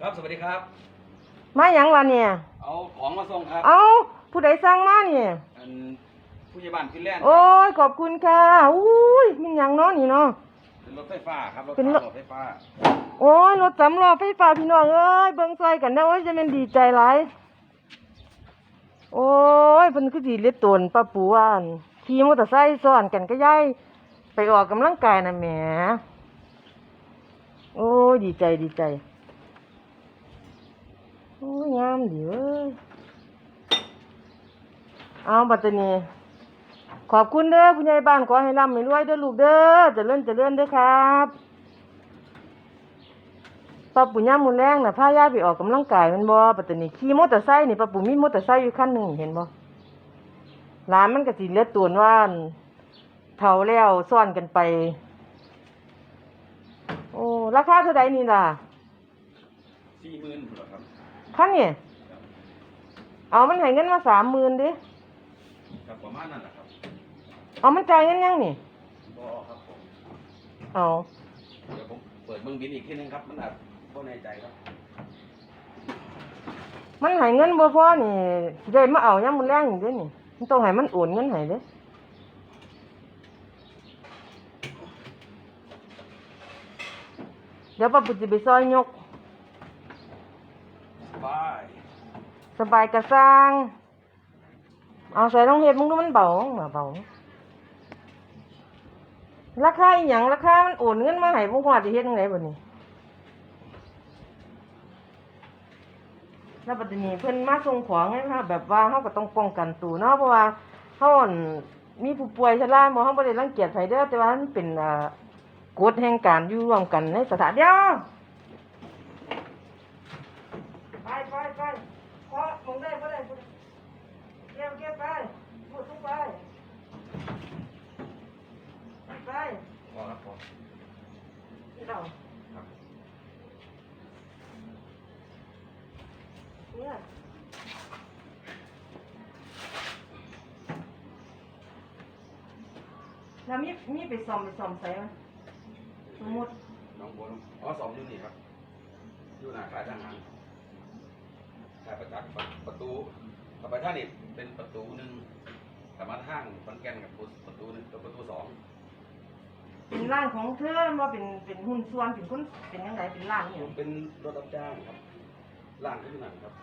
ครับสวัสดีครับ มาหยังล่ะเนี่ย เอาของมาส่งครับ เอาผู้ใดสั่งมาเนี่ยอันผู้ใหญ่บ้านขึ้นแล่นด์โอ้ยขอบคุณค่ะอุ้ยมันหยังเนาะนี่เนาะ เป็นรถไฟฟ้าครับรถเป็นรถ รถไฟฟ้าโอ้ยรถสำล้อไฟฟ้าพี่น้องเอ้ยเบิ่งซอยกันนะโอ้ยจะเป็นดีใจหลายโอ้ยเพิ่นคือสิเล็ดตนป้าปูว่าอั่นขี่มอเตอร์ไซค์ซ้อนกันก็ย้ายไปออกกำลังกายน่ะแหมโอ้ยดีใจดีใจ โอ้ยงามดีเว้ยเอาบัดตรนี้ขอบคุณเด้อผู้ใหญ่บ้านขอให้ร่ำให้รวยเด้อลูกเด้อจะเจริญเจริญเด้อครับป้าปู่ย่ามูลแรงน่ะพายาไปออกกำลังกายมันบ่ปัตตานีขี่มอเตอร์ไซค์นี่ป้าปู่มีมอเตอร์ไซค์อยู่คันหนึ่งเห็นบ่หลานมันก็สิเลือดตัวนว่านเฒ่าแล้วซ้อนกันไป โอ้ราคาเท่าใดนี่ล่ะสี่หมื่นหรอครับ คันนี่เอามันให้เงินมา30,000ดิครับประมาณนั้นแหละครับเอามันจ่ายเงินยังนี่บอครับผมเอาเดี๋ยวผมเปิดเบิ้งบินอีกทีนึงครับ มันอาจก็แน่ใจครับมันให้เงินบ่พอนี่สิได้มาเอายามมื้อแลงนี่เด้นี่มันต้องให้มันโอนเงินให้เด้เดี๋ยวป้าปุจิไปซอยยก บาย สบายกระสร้างเอาใส่ลองเฮ็ดมึงดูมันเบาบ่เบาราคาอีหยังราคามันโอนเงินมาให้บ่ฮอดสิเฮ็ดจังไดบัดนี้แล้วปัจจุบันเพิ่นมาส่งของให้ค่ะแบบว่าเฮาก็ต้องป้องกันตัวเนาะเพราะว่าเฮาอั่นมีผู้ป่วยชราบ่เฮาบ่ได้รังเกียจไผเด้อแต่ว่ามันเป็นอ่ากฎแห่งการอยู่ร่วมกันในสถานเดียวไปไปไปขอมองได้บ่ได้บ่ได้เก็บเก็บไปหมดทุกไปไป พอครับพอ เราครับเนี่ยแล้วมีมีไปซ่อมไปซ่อมใส่ไหมสมมติน้องบัวน้องอ๋อสองอยู่นี่ครับอยู่หน้าค่ายทหารค่ายประจักษ์ประตูต่อไปท่านี่เป็นประตูหนึ่งสามารถห้างคอนแก่นกับประตูหนึ่งกับประตูสอง เป็นร่างของเธอว่าเป็นเป็นหุ้นส่วนเป็นคนเป็นยังไงเป็นร่างผเนี่ยมเป็นรถรับจ้างครับล่างที่นั่นครับ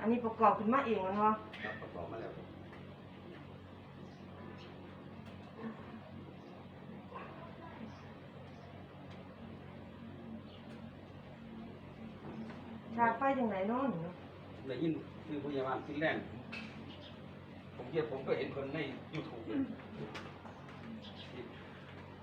อันนี้ประกอบขึ้นมาเองมันวะครับประกอบมาแล้วครับ ฉากไฟจังไหนเนาะนี่เนาะได้ยินคือพยาบาลฟินแลนด์ผมเกียผมก็เห็นคนในยูทูบเลย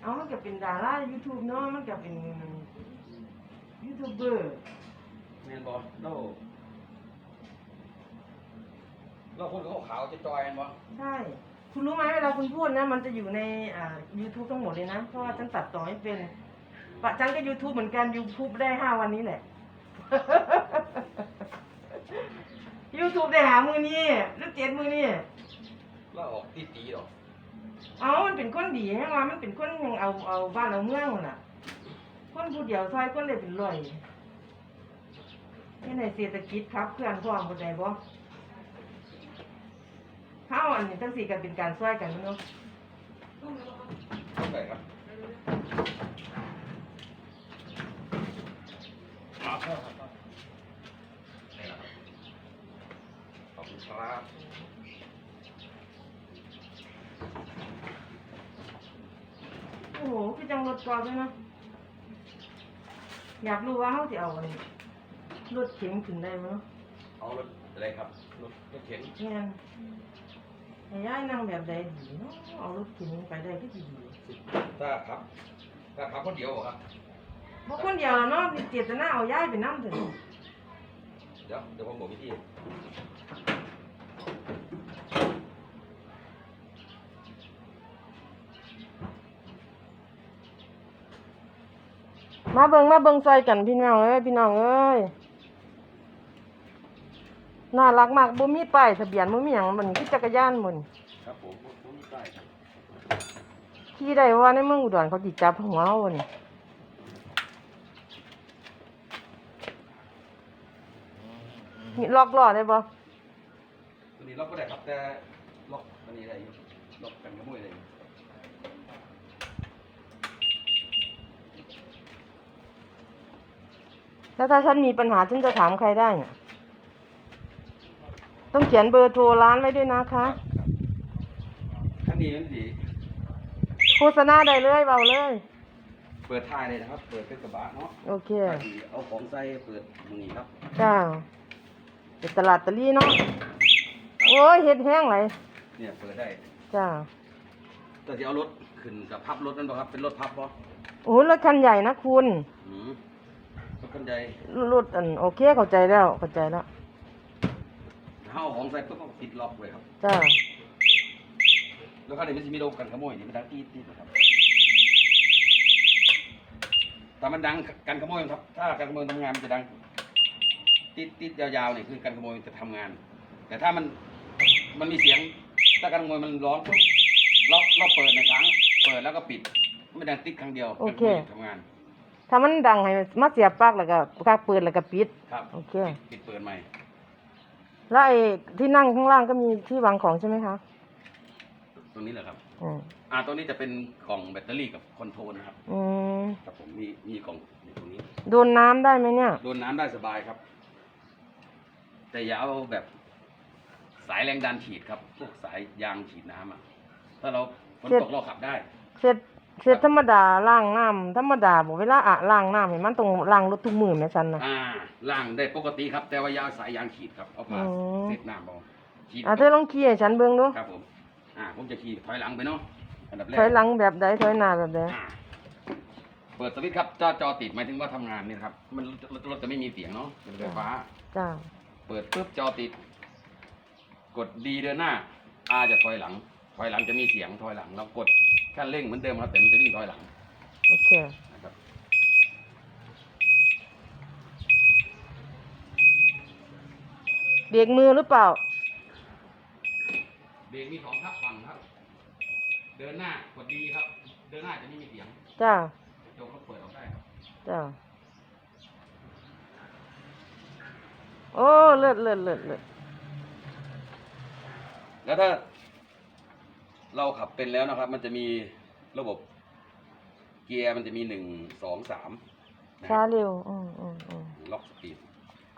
เอามันก็เป็นดารายูทูบเนาะมันก็เป็นยูทูบเบอร์แมนบอลเราเราคนเขาขาวจะจอยแมนบอลใช่คุณรู้ไหมเวลาคุณพูดนะ มันจะอยู่ในอ่า YouTube ทั้งหมดเลยนะ เพราะว่าฉันตัดต่อให้เป็นปะฉันก็ YouTube เหมือนกัน YouTube ได้ห้าวันนี้แหละ YouTube ได้หามือนี้หรือเจ็ดมือนี้เราออกตีตีหรอกเอามันเป็นคนดีให้ว่ามันเป็นคนยังเอาเอาบ้านเอาเมืองนั่นน่ะ คนผู้เดียวซอยคนเลยเป็นร้อยนี่ในเศรษฐกิจครับเพื่อนพ่อมบ่ได้บ่เฮาอันนี้ทั้งสี่ก็เป็นการช่วยกันเนาะเข้าใจครับมาครับครับนี่แหละครับขอบคุณครับ โอ้โห คือจังรถกอล์ฟเลยเนาะอยากรู้ว่าเฮาสิเอาอันนี้รถเข็นขึ้นได้บ่เนาะเอารถอะไรครับรถรถเข็นแม่นให้ยายนั่งแบบใดดีเนาะเอารถเข็นไปได้ก็สิดีถ้าครับถ้าขับคนเดียวเหรอครับบ่คนเดียวล่ะเนาะเจตนาเอายายไปนำเถอะเดี๋ยวเดี๋ยวผมบอกวิธี มาเบิ่งมาเบิ่งซอยกันพี่น้องเอ้ยพี่น้องเอ้ยน่ารักมากบ่มีป้ายทะเบียนบ่มีหยังมันคือจักรยานมันครับผมผมใต้ครับขี่ได้ว่าในเมืองอุดรเขาสิจับหัวเอาบ่นี่นี่ล็อกล้อได้บ่ตัวนี้ล็อกก็ได้ครับแต่ล็อกตัวนี้ได้อยู่ล็อกกันขโมยได้อยู่ แล้วถ้าฉันมีปัญหาฉันจะถามใครได้เนี่ยต้องเขียนเบอร์โทรร้านไว้ด้วยนะคะท่านนี้มันดีโฆษณาได้เลยเบาเลย เปิดท้ายเลยนะครับ เปิดเป็นกระบะเนาะโอเคถ้าสิเอาของใส่เปิดมือนี้ครับจ้าเป็นตลาดตะลี่เนาะโอ้ยเฮ็ดแห้งไหลายเนี่ยเปิดได้จ้าแต่ที่เอารถขึ้นกับพับรถนั่นป่ะครับเป็นรถพับป่ะโอ้ยรถคันใหญ่นะคุณ อืม รถคันใหญ่รถอันโอเคเข้าใจแล้วเข้าใจแล้วถ้าเอาของใส่ปุ๊บก็ปิดล็อกไว้ครับ จ้าแล้วคันนี้มันจะมีโดมกันขโมยนี่มันดังตีดตีดนะครับแต่มันดังกันขโมยครับ ถ้ากันขโมยทำงานมันจะดังติดติดยาวๆเนี่ยคือกันขโมยจะทำงาน แต่ถ้ามันมันมีเสียง ถ้ากันขโมยมันร้องปุ๊บเราเราเปิดในครั้งเปิดแล้วก็ปิดไม่ดังติดครั้งเดียวกันขโมยทำงาน ถ้ามันดังให้มาเสียบปลั๊กแล้วก็ปลั๊กเปิดแล้วก็ปิด ครับโอเค ปิดเปิดใหม่ แล้วไอ้ที่นั่งข้างล่างก็มีที่วางของใช่ไหมคะตรงนี้แหละครับ อืมอ่าตัวนี้จะเป็นกล่องแบตเตอรี่กับคอนโทรลนะครับอืมครับผมมีมีกล่องอยู่ตรงนี้ โดนน้ำได้ไหมเนี่ย โดนน้ำได้สบายครับ แต่อย่าเอาแบบสายแรงดันฉีดครับ พวกสายยางฉีดน้ำอะ ถ้าเราฝนเจ็บ ตกเราขับได้ เสร็จ เสร็จธรรมดาล้างน้ำธรรมดาบอกเวลาอะล้างน้ำเห็นมันต้องล้างรถทุกมือแม่ซันนะอ่าล่างได้ปกติครับ แต่ว่ายาสายยางฉีดครับเอาผ่าอ๋อเสร็จน้ำเอาฉีดอะเธอลองขี่ให้ฉันเบิ่งดูครับผมอ่าผมจะขี่ถอยหลังไปเนาะอันดับแรกถอยหลังแบบใดถอยหน้าแบบใดอ่าเปิดสวิตช์ครับจอจอติดหมายถึงว่าทำงานเนี่ยครับมันรถรถจะไม่มีเสียงเนาะเป็นไฟฟ้า จ้าเปิดปุ๊บจอติด กดดีเดินหน้า R จะถอยหลัง ถอยหลังจะมีเสียงถอยหลังเรากด คันเร่งเหมือนเดิมครับแต่มันจะวิ่งถอยหลังโอเค นะครับเบรกมือหรือเปล่า เบรกมีสองทับฝั่งครับ เดินหน้ากดดีครับ เดินหน้าจะไม่มีเสียงจ้า กระจกก็เปิดออกได้ครับจ้า โอ้ เลิศเลิศเลิศเลิศแล้วถ้า เราขับเป็นแล้วนะครับ มันจะมีระบบเกียร์มันจะมีหนึ่งสองสามนะคช้ารับเร็ว อืมอืมอืมล็อกสปีด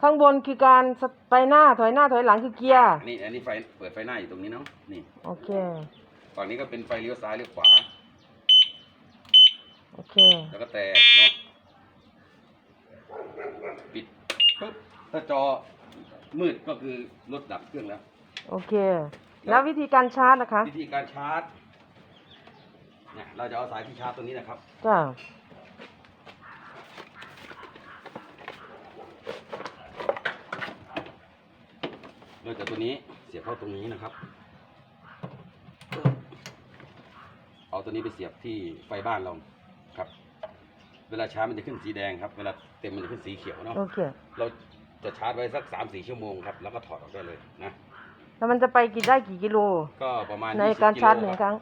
ข้างบนคือการสไปหน้าถอยหน้าถอยหลังคือเกียร์อันนี้อันนี้ไฟเปิดไฟหน้าอยู่ตรงนี้เนาะนี่โอเคฝั่งนี้ก็เป็นไฟเลี้ยวซ้ายเลี้ยวขวาโอเค แล้วก็แต่เนาะปิดปุ๊บถ้าจอมืดก็คือรถดับเครื่องแล้ว โอเค แล้ววิธีการชาร์จนะคะ วิธีการชาร์จเนี่ยเราจะเอาสายที่ชาร์จตัวนี้นะครับจ้าโดยจากตัวนี้เสียบเข้าตรงนี้นะครับ เอาตัวนี้ไปเสียบที่ไฟบ้านเราครับ เวลาชาร์จมันจะขึ้นสีแดงครับ เวลาเต็มมันจะขึ้นสีเขียวเนาะโอเคเราจะชาร์จไว้สักสามสี่ชั่วโมงครับ แล้วก็ถอดออกได้เลยนะ แล้วมันจะไปกี่ได้กี่กิโล ก็ประมาณใน20การชาร์จหกินึ่โลงครั้ง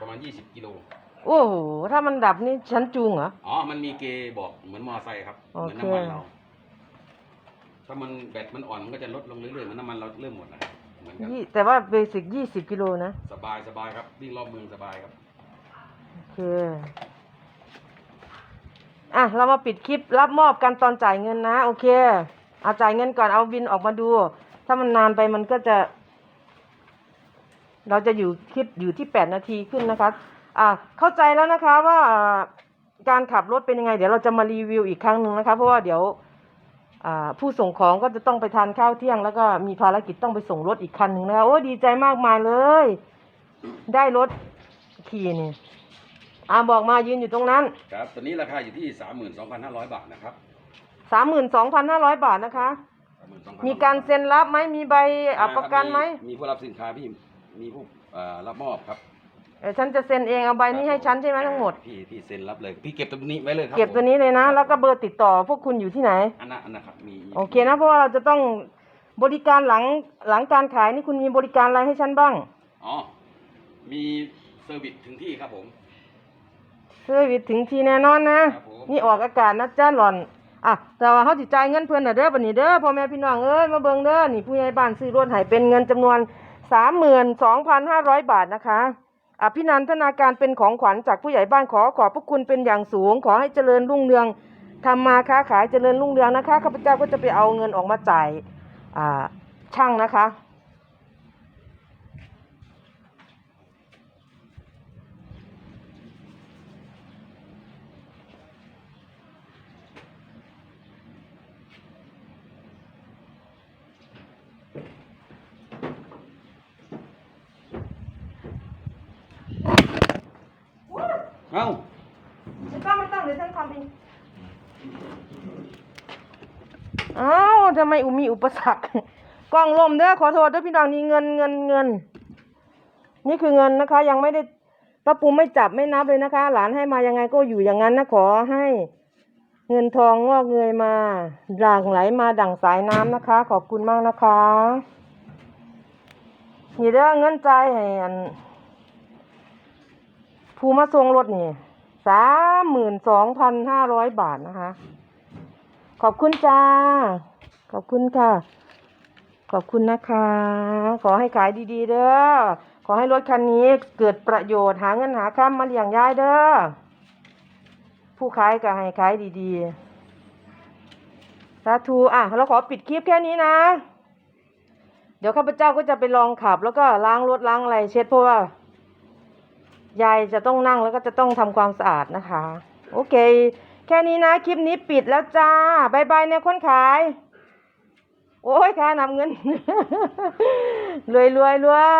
ประมาณยี่สิบกิโล โอ้โห ถ้ามันดับนี่ฉันจูงเหรอ อ๋อ มันมีเกย์บอกเหมือนมอไซค์ครับโอเหมือนเคน้ำมันเรา ถ้ามันแบตมันอ่อนมันก็จะลดลงเรื่อยๆเหมือนน้ำมันเราเริ่มหมดนะครับเหมือนกันยี่แต่ว่าเบสิกยี่สิบกิโลนะ สบายสบายครับ วิ่งรอบเมืองสบายครับ โอเค อะ เรามาปิดคลิปรับมอบกันตอนจ่ายเงินนะ โอเค เอาจ่ายเงินก่อนเอาบินออกมาดู ถ้ามันนานไปมันก็จะ เราจะอยู่คลิปอยู่ที่แปดนาทีขึ้นนะคะอะเข้าใจแล้วนะคะว่าอ่าการขับรถเป็นยังไง เดี๋ยวเราจะมารีวิวอีกครั้งหนึ่งนะคะเพราะว่าเดี๋ยวอ่าผู้ส่งของก็จะต้องไปทานข้าวเที่ยง แล้วก็มีภารกิจต้องไปส่งรถอีกคันหนึ่งนะคะโอ้ดีใจมากมายเลย ได้รถขี่นี่อ่าบอกมายืนอยู่ตรงนั้น ครับตัวนี้ราคาอยู่ที่สามหมื่นสองพันห้าร้อยบาทนะครับสามหมื่นสองพันห้าร้อยบาทนะคะ32,500มีการเซ็นรับไหมมีใบอับประกันไหมมีผู้รับสินค้าพี่ มีผู้เอ่อรับมอบครับเออฉันจะเซ็นเองเอาใบนี้ให้ฉันใช่ไหมทั้งหมด พี่พี่เซ็นรับเลยพี่เก็บตัวนี้ไว้เลยครับเก็บตัวนี้เลยนะ แล้วก็เบอร์ติดต่อพวกคุณอยู่ที่ไหน อันนั้นอันนั้นครับมีโอเคนะเพราะว่าเราจะต้องบริการหลังหลังการขายนี่คุณมีบริการอะไรให้ฉันบ้างอ๋อมีเซอร์วิสถึงที่ครับผม เซอร์วิสถึงทีแน่นอนนะ ครับผม นี่ออกอากาศนะจ้าหล่อนอะแต่ว่าเขาสิจ่ายเงินเพื่อนน่ะเด้อบัดนี้เด้อพ่อแม่พี่น้องเอ้ยมาเบิ่งเด้อนี่ผู้ใหญ่บ้านซื้อรถให้เป็นเงินจำนวน สามหมื่นสองพันห้าร้อยบาทนะคะ อภินันทนาการเป็นของขวัญจากผู้ใหญ่บ้านขอขอบพระคุณเป็นอย่างสูง ขอให้เจริญรุ่งเรืองทำมาค้าขายเจริญรุ่งเรืองนะคะข้าพเจ้าก็จะไปเอาเงินออกมาจ่ายช่างนะคะ เอ้า ไม่ต้อง ทำไมอ้าวทำไมอุมีอุปสรรคกล้องลมเด้อขอโทษเด้อพี่น้องนี่เงินเงินเงิน นี่คือเงินนะคะ ยังไม่ได้ป้าปูไม่จับไม่นับเลยนะคะ หลานให้มายังไงก็อยู่อย่างนั้นนะขอให้ เงินทองงอกเงยมาหลั่งไหลมาดั่งสายน้ำนะคะ ขอบคุณมากนะคะนี่เด้อเงินใจให้อันผู้มาส่งรถนี่ สามหมื่นสองพันห้าร้อยบาทนะคะ ขอบคุณจ้า ขอบคุณค่ะ ขอบคุณนะคะ ขอให้ขายดีๆ เด้อ ขอให้รถคันนี้เกิดประโยชน์หาเงินหาค้ำมาเลี้ยงยายเด้อ ผู้ขายก็ให้ขายดีๆ สาธุอะเราขอปิดคลิปแค่นี้นะ เดี๋ยวข้าพเจ้าก็จะไปลองขับ แล้วก็ล้างรถล้างอะไรเช็ดเพราะว่า ยายจะต้องนั่งแล้วก็จะต้องทำความสะอาดนะคะ โอเค แค่นี้นะคลิปนี้ปิดแล้วจ้าบายบายเนี่ยคนขาย โอ้ยค่านำเงินรวยรวยรวย